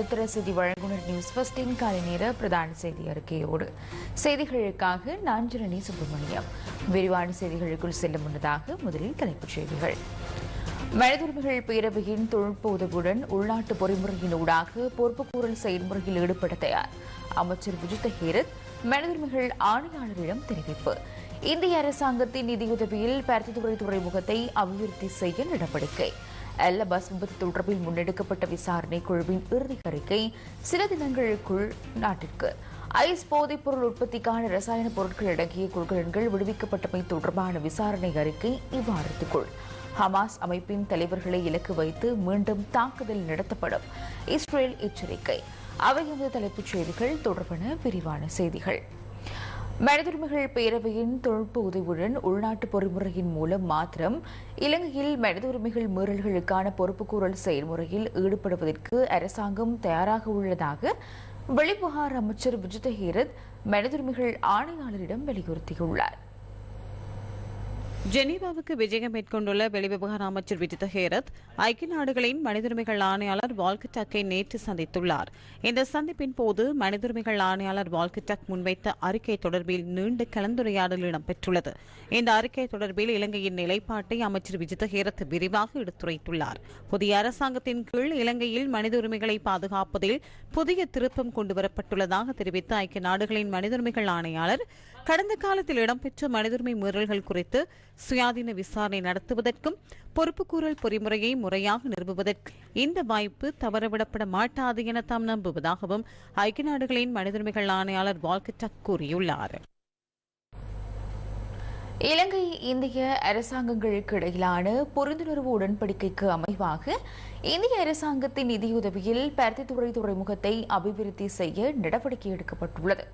முதற்தர செய்தி வழங்குனர் நியூஸ் ஃபர்ஸ்டின் காலை நேர பிரதான செய்தி அறிக்கையோடு. செய்திகளுக்காக நான் ஜனனி சுப்பிரமணியம். விரிவான செய்திகளுக்குள் செல்ல முன்னதாக முதலில் தலைப்புச் செய்திகள். மனிதுரிமைகள் பேரவையின் தொழில்நுட்ப உதவியுடன் உள்நாட்டு பொறிமுறையினூடாக பொறுப்புக்கூறல் செயல்முறையில் ஈடுபட தயார். அமைச்சர் விஜித ஹேரத் மனிதுரிமைகள் ஆணையாளரிடம் தெரிவிப்பு. இந்திய அரசாங்கத்தின் நிதியுதவியில் பருத்தித்துறை துறைமுகத்தை அபிவிருத்தி செய்ய நடவடிக்கை. எல்ல பஸ் விபத்து தொடர்பில் முன்னெடுக்கப்பட்ட விசாரணை குழுவின் இறுதி அறிக்கை சில தினங்களுக்குள் நாட்டிற்கு. ஐஸ் போதைப்பொருள் உற்பத்திக்கான ரசாயன பொருட்கள் அடங்கிய கொள்கலன்கள் விடுவிக்கப்பட்டமை தொடர்பான விசாரணை அறிக்கை இவ்வாரத்துக்குள். ஹமாஸ் அமைப்பின் தலைவர்களை இலக்கு வைத்து மீண்டும் தாக்குதல் நடத்தப்படும். இஸ்ரேல் எச்சரிக்கை. அவை இந்த தலைப்புச் செய்திகள் தொடர்பான விரிவான செய்திகள். மனிதுரிமைகள் பேரவையின் தொழில்நுட்ப உதவியுடன் உள்நாட்டு பொறிமுறையின் மூலம் மாத்திரம் இலங்கையில் மனித உரிமைகள் மீறல்களுக்கான பொறுப்புக்கூறல் செயல்முறையில் ஈடுபடுவதற்கு அரசாங்கம் தயாராக உள்ளதாக வெளிவிவகார அமைச்சர் விஜித ஹீரத் மனிதுரிமைகள் ஆணையாளரிடம் வலியுறுத்தியுள்ளார். ஜெனீவாவுக்கு விஜயம் மேற்கொண்டுள்ள வெளிவிவகார அமைச்சர் விஜித ஹேரத் ஐக்கிய நாடுகளின் மனிதுரிமைகள் ஆணையாளர் வால்கட்டாக்கை நேற்று சந்தித்துள்ளார். இந்த சந்திப்பின் போது மனிதுரிமைகள் ஆணையாளர் வால்கட்டாக் முன்வைத்த அறிக்கை தொடர்பில் நீண்ட கலந்துரையாடல் இடம்பெற்றுள்ளது. இந்த அறிக்கை தொடர்பில் இலங்கையின் நிலைப்பாட்டை அமைச்சர் விஜித ஹேரத் விரிவாக எடுத்துரைத்துள்ளார். புதிய அரசாங்கத்தின் கீழ் இலங்கையில் மனித உரிமைகளை பாதுகாப்பதில் புதிய திருப்பம் கொண்டுவரப்பட்டுள்ளதாக தெரிவித்த ஐக்கிய நாடுகளின் மனித உரிமைகள் ஆணையாளர் கடந்த காலத்தில் இடம்பெற்ற மனிதுரிமை மீறல்கள் குறித்து சுயாதீன விசாரணை நடத்துவதற்கும் பொறுப்புக்கூறல் பொறிமுறையை முறையாக நிறுவுவதற்கு இந்த வாய்ப்பு தவறவிடப்பட மாட்டாது என தாம் நம்புவதாகவும் ஐக்கிய நாடுகளின் மனிதுரிமைகள் ஆணையாளர் வால்கட்டக் கூறியுள்ளார். இலங்கை இந்திய அரசாங்கங்களுக்கு இடையிலான புரிந்துணர்வு உடன்படிக்கைக்கு அமைவாக இந்திய அரசாங்கத்தின் நிதியுதவியில் பருத்தித்துறை துறைமுகத்தை அபிவிருத்தி செய்ய நடவடிக்கை எடுக்கப்பட்டுள்ளது.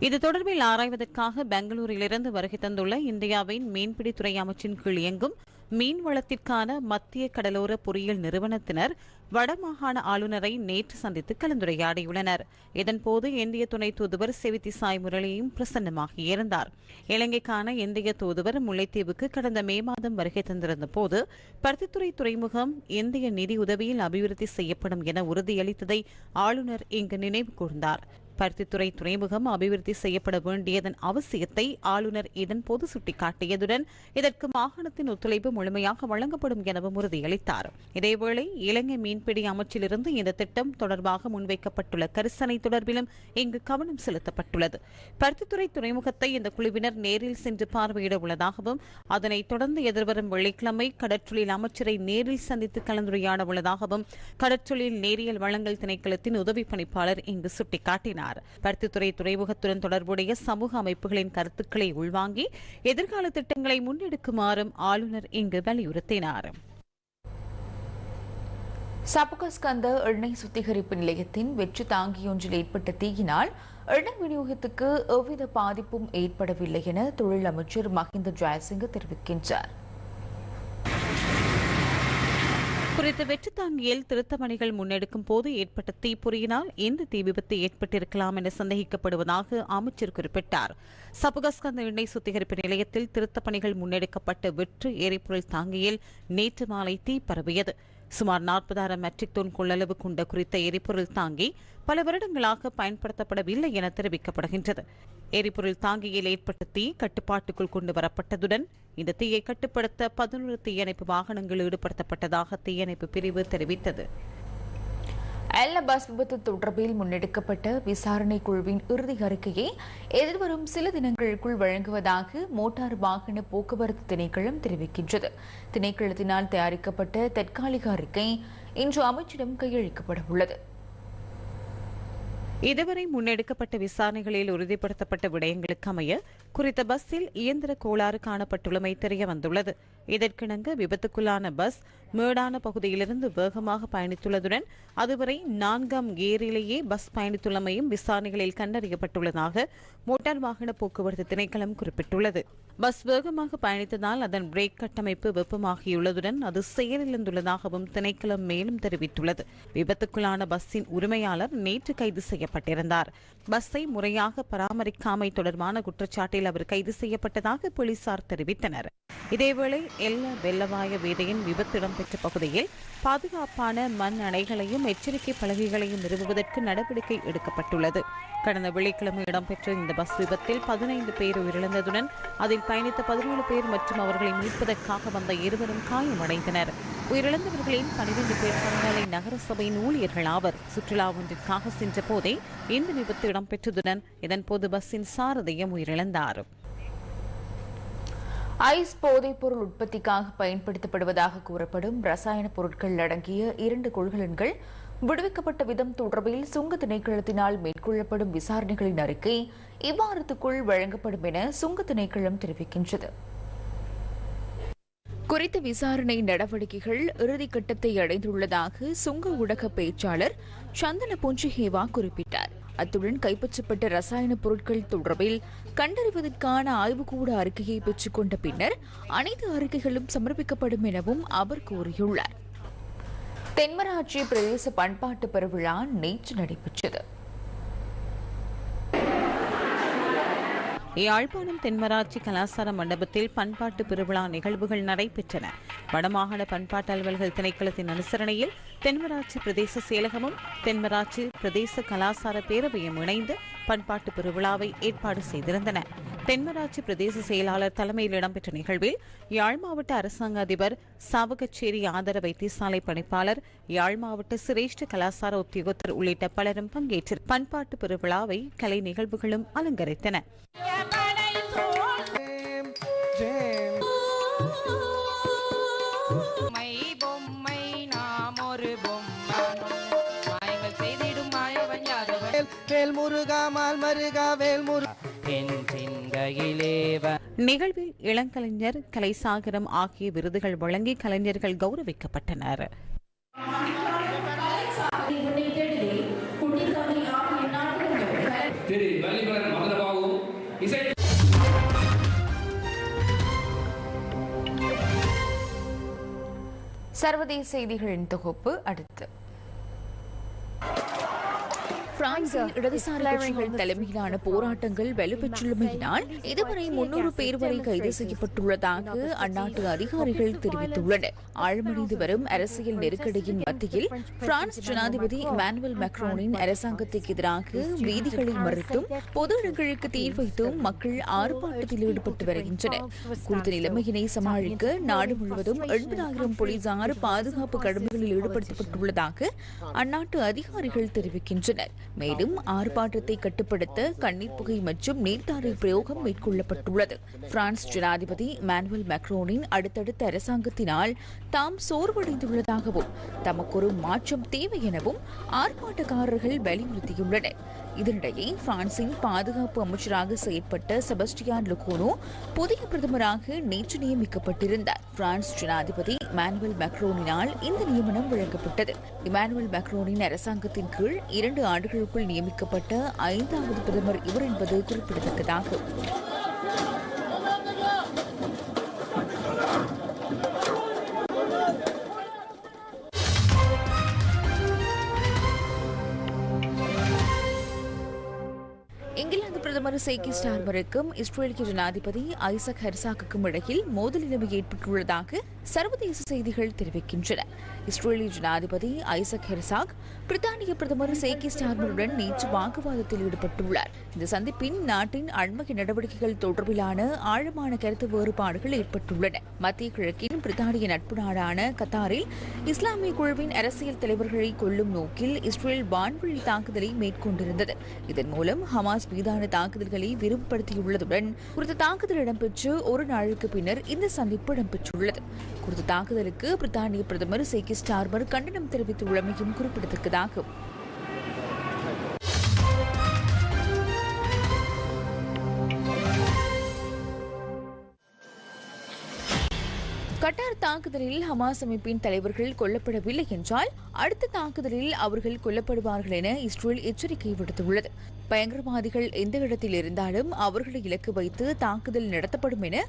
இது தொடர்பில் ஆராய்வதற்காக பெங்களூரிலிருந்து வருகை தந்துள்ள இந்தியாவின் மீன்பிடித்துறை அமைச்சின் கீழ் இயங்கும் மீன்வளத்திற்கான மத்திய கடலோர பொறியியல் நிறுவனத்தினர் வடமாகாண ஆளுநரை நேற்று சந்தித்து கலந்துரையாடியுள்ளனர். இதன்போது இந்திய துணை தூதுவர் செவித்தி சாய் முரளியும் பிரசன்னமாகியிருந்தார் இலங்கைக்கான இந்திய தூதுவர் முல்லைத்தீவுக்கு கடந்த மே மாதம் வருகை தந்திருந்த போது பருத்தித்துறை துறைமுகம் இந்திய நிதி உதவியில் அபிவிருத்தி செய்யப்படும் என உறுதியளித்ததை ஆளுநர் இங்கு நினைவு கூர்ந்தார். பருத்தித்துறை துறைமுகம் அபிவிருத்தி செய்யப்பட வேண்டியதன் அவசியத்தை ஆளுநர் இதன்போது சுட்டிக்காட்டியதுடன் இதற்கு மாகாணத்தின் ஒத்துழைப்பு முழுமையாக வழங்கப்படும் எனவும் உறுதியளித்தார். இதேவேளை இலங்கை மீன்பிடி அமைச்சிலிருந்து இந்த திட்டம் தொடர்பாக முன்வைக்கப்பட்டுள்ள கரிசனை தொடர்பிலும் இங்கு கவனம் செலுத்தப்பட்டுள்ளது. பருத்தித்துறை துறைமுகத்தை இந்த குழுவினர் நேரில் சென்று பார்வையிட உள்ளதாகவும் அதனைத் தொடர்ந்து எதிர்வரும் வெள்ளிக்கிழமை கடற்றொழில் அமைச்சரை நேரில் சந்தித்து கலந்துரையாட உள்ளதாகவும் கடற்றொழில் நேரியல் வழங்கல் திணைக்களத்தின் உதவி பணிப்பாளர் இங்கு சுட்டிக்காட்டினார். கூறினார். பருத்தித்துறை துறைமுகத்துடன் தொடர்புடைய சமூக அமைப்புகளின் கருத்துக்களை உள்வாங்கி எதிர்கால திட்டங்களை முன்னெடுக்குமாறும் ஆளுநர் இங்கு வலியுறுத்தினார். சபுகஸ்கந்த எண்ணெய் சுத்திகரிப்பு நிலையத்தின் வெற்றி தாங்கியொன்றில் ஏற்பட்ட தீயினால் எண்ணெய் விநியோகத்துக்கு எவ்வித பாதிப்பும் ஏற்படவில்லை என தொழில் அமைச்சர் மஹிந்த ஜெயசிங்க தெரிவிக்கின்றார். குறித்த வெற்று தாங்கியில் திருத்த பணிகள் முன்னெடுக்கும் போது ஏற்பட்ட தீப்பொறியினால் இந்த தீ விபத்து ஏற்பட்டிருக்கலாம் என சந்தேகிக்கப்படுவதாக அமைச்சர் குறிப்பிட்டார். சபகஸ்கந்த எண்ணெய் சுத்திகரிப்பு நிலையத்தில் திருத்த பணிகள் முன்னெடுக்கப்பட்ட வெற்று எரிபொருள் தாங்கியில் நேற்று மாலை தீ பரவியது. சுமார் நாற்பதாயிரம் மெட்ரிக் டன் கொள்ளளவு கொண்ட குறித்த எரிபொருள் தாங்கி பல வருடங்களாக பயன்படுத்தப்படவில்லை என தெரிவிக்கப்படுகின்றது. எரிபொருள் தாங்கியில் ஏற்பட்ட தீ கட்டுப்பாட்டுக்குள் கொண்டு வரப்பட்டதுடன் இந்த தீயை கட்டுப்படுத்த பதினொரு தீயணைப்பு வாகனங்கள் ஈடுபடுத்தப்பட்டதாக தீயணைப்பு பிரிவு தெரிவித்தது. எல்ல பஸ் விபத்து தொடர்பில் முன்னெடுக்கப்பட்ட விசாரணை குழுவின் இறுதி அறிக்கையை எதிர்வரும் சில தினங்களுக்குள் வழங்குவதாக மோட்டார் வாகன போக்குவரத்து திணைக்களம் தெரிவிக்கின்றது. திணைக்களத்தினால் தயாரிக்கப்பட்ட தற்காலிக அறிக்கை இன்று அமைச்சிடம் கையளிக்கப்பட உள்ளது இதுவரை முன்னெடுக்கப்பட்ட விசாரணைகளில் உறுதிப்படுத்தப்பட்ட விடயங்களுக்கு அமைய குறித்த பஸ்ஸில் இயந்திர கோளாறு காணப்பட்டுள்ளமை தெரியவந்துள்ளது. இதற்கிணங்க விபத்துக்குள்ளான பஸ் மேடான பகுதியிலிருந்து வேகமாக பயணித்துள்ளதுடன் அதுவரை நான்காம் ஏரிலேயே பஸ் பயணித்துள்ளமையும் விசாரணைகளில் கண்டறியப்பட்டுள்ளதாக மோட்டார் வாகன போக்குவரத்து திணைக்களம் குறிப்பிட்டுள்ளது. பஸ் வேகமாக பயணித்ததால் அதன் பிரேக் கட்டமைப்பு வெப்பமாகியுள்ளதுடன் அது செயலிழந்துள்ளதாகவும் திணைக்களம் மேலும் தெரிவித்துள்ளது. விபத்துக்குள்ளான பஸ்ஸின் உரிமையாளர் நேற்று கைது செய்யப்பட்டிருந்தார். பஸ்ஸை முறையாக பராமரிக்காமை தொடர்பான குற்றச்சாட்டில் அவர் கைது செய்யப்பட்டதாக போலீசார் தெரிவித்தனர். இதேவேளை எல்ல வெள்ளவாய வீதியின் விபத்து இடம்பெற்ற பகுதியில் பாதுகாப்பான மண் அணைகளையும் எச்சரிக்கை பலகைகளையும் நிறுவுவதற்கு நடவடிக்கை எடுக்கப்பட்டுள்ளது. கடந்த வெள்ளிக்கிழமை இடம்பெற்ற இந்த பஸ் விபத்தில் பதினைந்து பேர் உயிரிழந்ததுடன் அதில் பயணித்த பதினேழு பேர் மற்றும் அவர்களை மீட்பதற்காக வந்த இருவரும் காயமடைந்தனர். உயிரிழந்தவர்களின் பனிரெண்டு பேர் பங்காளி நகரசபையின் ஊழியர்கள் ஆவர். சுற்றுலா ஒன்றிற்காக சென்ற போதே இந்த விபத்து இடம்பெற்றதுடன் இதன்போது பஸ்ஸின் சாரதியும் உயிரிழந்தார். ஐஸ் போதைப்பொருள் உற்பத்திக்காக பயன்படுத்தப்படுவதாக கூறப்படும் ரசாயன பொருட்கள் அடங்கிய இரண்டு கொள்கலன்கள் விடுவிக்கப்பட்ட விதம் தொடர்பில் சுங்க திணைக்களத்தினால் மேற்கொள்ளப்படும் விசாரணைகளின் அறிக்கை இவ்வாரத்துக்குள் வழங்கப்படும் என சுங்க திணைக்களம் தெரிவிக்கின்றது. குறித்த விசாரணை நடவடிக்கைகள் இறுதிக்கட்டத்தை அடைந்துள்ளதாக சுங்க ஊடக பேச்சாளர் சந்தன பொஞ்சிஹேவா குறிப்பிட்டார். அத்துடன் கைப்பற்றப்பட்ட ரசாயன பொருட்கள் தொடர்பில் கண்டறிவதற்கான ஆய்வுக்கூட அறிக்கையை பெற்றுக்கொண்ட பின்னர் அனைத்து அறிக்கைகளும் சமர்ப்பிக்கப்படும் எனவும் அவர் கூறியுள்ளார். தென்மராட்சி பிரதேச பண்பாட்டு பெருவிழா நேற்று நடைபெற்றது. யாழ்ப்பாணம் தென்மராட்சி கலாசார மண்டபத்தில் பண்பாட்டு பெருவிழா நிகழ்வுகள் நடைபெற்றன. வடமாகாண பண்பாட்டு அலுவல்கள் திணைக்களத்தின் அனுசரணையில் தென்மராட்சி பிரதேச செயலகமும் தென்மராட்சி பிரதேச கலாசார பேரவையும் இணைந்து பண்பாட்டு பெருவிழாவை ஏற்பாடு செய்திருந்தன. தென்மராட்சி பிரதேச செயலாளர் தலைமையில் இடம்பெற்ற நிகழ்வில் யாழ் மாவட்ட அரசாங்க அதிபர் சாவகச்சேரி ஆதர வைத்தியசாலை பணிப்பாளர் யாழ் மாவட்ட சிரேஷ்ட கலாசார உத்தியோகத்தர் உள்ளிட்ட பலரும் பங்கேற்று பண்பாட்டு பெருவிழாவை கலை நிகழ்வுகளும் அலங்கரித்தன. வேல் முருகா மால் மருகா வேல் முருகா. நிகழ்வில் இளங்கலைஞர் கலைசாகரம் ஆகிய விருதுகள் வழங்கி கலைஞர்கள் கௌரவிக்கப்பட்டனர். திரு இசை சர்வதேச செய்திகளின் தொகுப்பு அடுத்து. பிரான்சில் இடதுசாரி கட்சிகள் தலைமையிலான போராட்டங்கள் வலுப்பெற்றுள்ளமையினால் இதுவரை முன்னூறு பேர் வரை கைது செய்யப்பட்டுள்ளதாக அந்நாட்டு அதிகாரிகள் தெரிவித்துள்ளனர். ஆழ்மடைந்து வரும் அரசியல் நெருக்கடியின் மத்தியில் பிரான்ஸ் ஜனாதிபதி இமானுவேல் மேக்ரோனின் அரசாங்கத்துக்கு எதிராக வீதிகளை மறுத்தும் பொது இடங்களுக்கு தீ வைத்தும் மக்கள் ஆர்ப்பாட்டத்தில் ஈடுபட்டு வருகின்றனர் குறித்த நிலைமையினை சமாளிக்க நாடு முழுவதும் எண்பதாயிரம் போலீசார் பாதுகாப்பு கடமைகளில் ஈடுபடுத்தப்பட்டுள்ளதாக அந்நாட்டு அதிகாரிகள் தெரிவிக்கின்றனர். மேலும் ஆர்ப்பாட்டத்தை கட்டுப்படுத்த கண்ணீர் புகை மற்றும் நீர்த்தாரை பிரயோகம் மேற்கொள்ளப்பட்டுள்ளது. பிரான்ஸ் ஜனாதிபதி மானுவல் மேக்ரோனின் அடுத்தடுத்த அரசாங்கத்தினால் தாம் சோர்வடைந்துள்ளதாகவும் தமக்கொரு மாற்றம் தேவை எனவும் ஆர்ப்பாட்டக்காரர்கள் வலியுறுத்தியுள்ளனர். இதனிடையே பிரான்சின் பாதுகாப்பு அமைச்சராக செயற்பட்ட செபஸ்டியான் லுகோனோ புதிய பிரதமராக நேற்று நியமிக்கப்பட்டிருந்தார். பிரான்ஸ் ஜனாதிபதி இமானுவல் மேக்ரோனினால் இந்த நியமனம் வழங்கப்பட்டது. இமானுவல் மேக்ரோனின் அரசாங்கத்தின் கீழ் இரண்டு ஆண்டுகளுக்குள் நியமிக்கப்பட்ட ஐந்தாவது பிரதமர் இவர் என்பது குறிப்பிடத்தக்கதாகும். பிரதமர் சேகி ஸ்டார்மருக்கும் இஸ்ரேலிய ஜனாதிபதி ஐசக் ஹெர்சாக்குக்கும் இடையில் மோதல் நிலைமை ஏற்பட்டுள்ளதாக சர்வதேச செய்திகள் தெரிவிக்கின்றன. இஸ்ரேலிய ஜனாதிபதி ஐசக் ஹெர்சாக் பிரித்தானிய பிரதமர் சேகி ஸ்டார்மருடன் நேற்று வாக்குவாதத்தில் ஈடுபட்டுள்ளார். இந்த சந்திப்பின் நாட்டின் அண்மைய நடவடிக்கைகள் தொடர்பிலான ஆழமான கருத்து வேறுபாடுகள் ஏற்பட்டுள்ளன. மத்திய கிழக்கின் பிரித்தானிய நட்பு நாடான கத்தாரில் இஸ்லாமிய குழுவின் அரசியல் தலைவர்களை கொல்லும் நோக்கில் இஸ்ரேல் வான்வழி தாக்குதலை மேற்கொண்டிருந்தது. இதன் மூலம் ஹமாஸ் மீதான தாக்குதல்களை விரிவுபடுத்தியுள்ளதுடன் குறித்த தாக்குதல் இடம்பெற்று ஒரு நாளுக்கு பின்னர் இந்த சந்திப்பு இடம்பெற்றுள்ளது. குறித்த தாக்குதலுக்கு பிரித்தானிய பிரதமர் சேகி ஸ்டார்மர் கண்டனம் தெரிவித்துள்ளமையும் குறிப்பிடத்தக்கதாகும். தாக்குதலில் ஹமாஸ் அமைப்பின் தலைவர்கள் கொல்லப்படவில்லை என்றால் அடுத்த தாக்குதலில் அவர்கள் கொல்லப்படுவார்கள் என இஸ்ரேல் எச்சரிக்கை விடுத்துள்ளது. பயங்கரவாதிகள் எந்த இடத்தில் இருந்தாலும் அவர்களை இலக்கு வைத்து தாக்குதல் நடத்தப்படும் என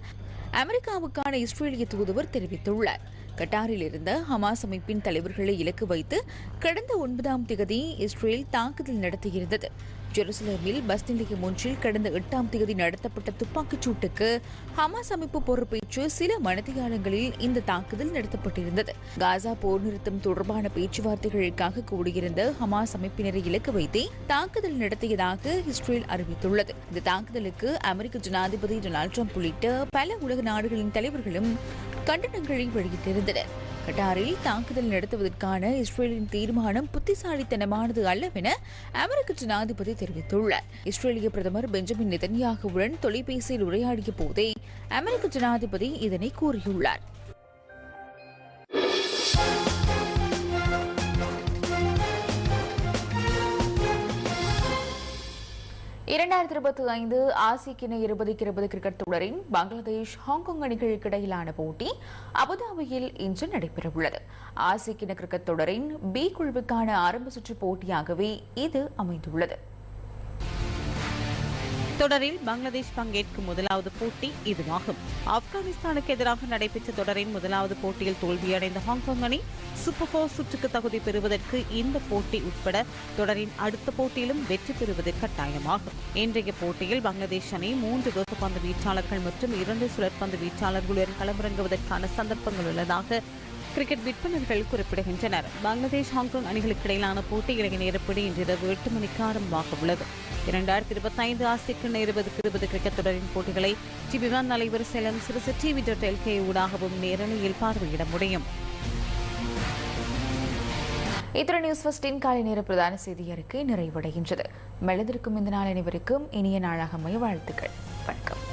அமெரிக்காவுக்கான இஸ்ரேலிய தூதுவர் தெரிவித்துள்ளார். கட்டாரில் இருந்த ஹமாஸ் அமைப்பின் தலைவர்களை இலக்கு வைத்து கடந்த ஒன்பதாம் திகதி இஸ்ரேல் தாக்குதல் நடத்தியிருந்தது. ஜெருசலேமில் பஸ் நிலையம் ஒன்றில் கடந்த எட்டாம் தேதி நடத்தப்பட்ட துப்பாக்கிச் சூட்டுக்கு ஹமாஸ் அமைப்பு பொறுப்பேற்று சில மனதியாளங்களில் இந்த தாக்குதல் நடத்தப்பட்டிருந்தது. காசா போர் நிறுத்தம் தொடர்பான பேச்சுவார்த்தைகளுக்காக கூடியிருந்த ஹமாஸ் அமைப்பினரை இலக்கு வைத்தே தாக்குதல் நடத்தியதாக இஸ்ரேல் அறிவித்துள்ளது. இந்த தாக்குதலுக்கு அமெரிக்க ஜனாதிபதி டொனால்ட் ட்ரம்ப் உள்ளிட்ட பல உலக நாடுகளின் தலைவர்களும் கண்டனங்களை வெளியிட்டிருந்தனர். கட்டாரில் தாக்குதல் நடத்துவதற்கான இஸ்ரேலின் தீர்மானம் புத்திசாலித்தனமானது அல்லவென அமெரிக்க ஜனாதிபதி தெரிவித்துள்ளார். இஸ்ரேலிய பிரதமர் பெஞ்சமின் நெதன்யாகுவுடன் தொலைபேசியில் உரையாடிய போதே அமெரிக்க ஜனாதிபதி இதனை கூறியுள்ளார். இரண்டாயிரத்தி இருபத்தி ஐந்து ஆசிய இருபதுக்கு இருபது கிரிக்கெட் தொடரின் பங்களாதேஷ் ஹாங்காங் அணிகளுக்கு இடையிலான போட்டி அபுதாபியில் இன்று நடைபெறவுள்ளது. ஆசிய கிரிக்கெட் தொடரின் பி குழுவுக்கான ஆரம்ப சுற்று போட்டியாகவே இது அமைந்துள்ளது. தொடரில் பங்களாதேஷ் பங்கேற்கும் முதலாவது போட்டி இதுவாகும். ஆப்கானிஸ்தானுக்கு எதிராக நடைபெற்ற தொடரின் முதலாவது போட்டியில் தோல்வியடைந்த ஹாங்காங் அணி சூப்பர் போர் சுற்றுக்கு தகுதி பெறுவதற்கு இந்த போட்டி உட்பட தொடரின் அடுத்த போட்டியிலும் வெற்றி பெறுவது கட்டாயமாகும். இன்றைய போட்டியில் பங்களாதேஷ் அணி மூன்று வேகப்பந்து வீச்சாளர்கள் மற்றும் இரண்டு சுழற்பந்து வீச்சாளர்களுடன் களமிறங்குவதற்கான சந்தர்ப்பங்கள் உள்ளதாக கிரிக்கெட் விற்பனர்கள் குறிப்பிடுகின்றனர். பங்களாதேஷ் ஹாங்காங் அணிகளுக்கு இடையிலான போட்டி இலங்கை நேரப்படி இன்றிரவு எட்டு மணிக்கு ஆரம்பமாக உள்ளது. இரண்டாயிரத்தி இருபத்தி ஐந்து ஆசிய இருபதுக்கு இருபது கிரிக்கெட் தொடரின் போட்டிகளை டிபிவான் செலம் சிறுசு டிவி டாட் எல்கே ஊடாகவும் நேரலையில் பார்வையிட முடியும். இத்துடன் நியூஸ் ஃபஸ்டின் காலை நேர பிரதான செய்தி அறிக்கை நிறைவடைகின்றது. மெழுதிருக்கும் இந்த நாள் அனைவருக்கும் இனிய நாளாக அமைய வாழ்த்துக்கள். வணக்கம்.